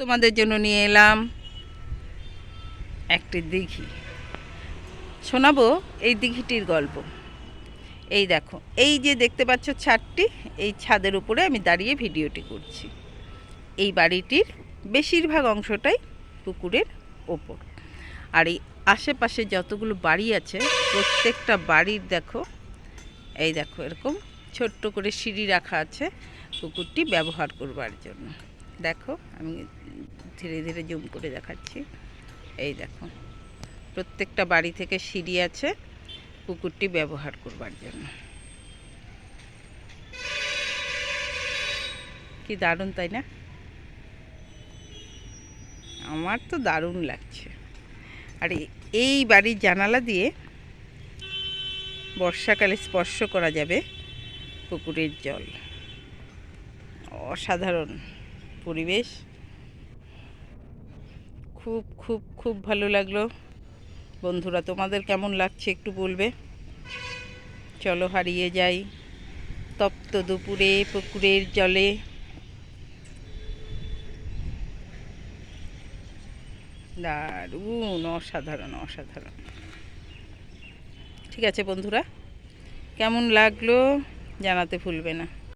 তোমাদের জন্য নিয়ে এলাম একটি দিঘি। শোনাবো এই দিঘিটির গল্প। এই দেখো, এই যে দেখতে পাচ্ছ ছাদটি, এই ছাদের উপরে আমি দাঁড়িয়ে ভিডিওটি করছি। এই বাড়িটির বেশিরভাগ অংশটাই পুকুরের ওপর। আর এই আশেপাশে যতগুলো বাড়ি আছে, প্রত্যেকটা বাড়ির দেখো, এই দেখো এরকম ছোট্ট করে সিঁড়ি রাখা আছে পুকুরটি ব্যবহার করবার জন্য। দেখো, আমি ধীরে ধীরে জুম করে দেখাচ্ছি। এই দেখো, প্রত্যেকটা বাড়ি থেকে সিঁড়ি আছে পুকুরটি ব্যবহার করবার জন্য। কি দারুণ, তাই না? আমার তো দারুণ লাগছে। আর, এই বাড়ির জানালা দিয়ে বর্ষাকালে স্পর্শ করা যাবে পুকুরের জল। অসাধারণ। পরিবেশ। খুব খুব খুব ভালো লাগল। বন্ধুরা, তোমাদের কেমন লাগছে একটু বলবে? চলো হারিয়ে যাই। তপ্ত দুপুরে, পুকুরের জলে। দারুণ, অসাধারণ অসাধারণ। ঠিক আছে বন্ধুরা, কেমন লাগল জানাতে ভুলবে না।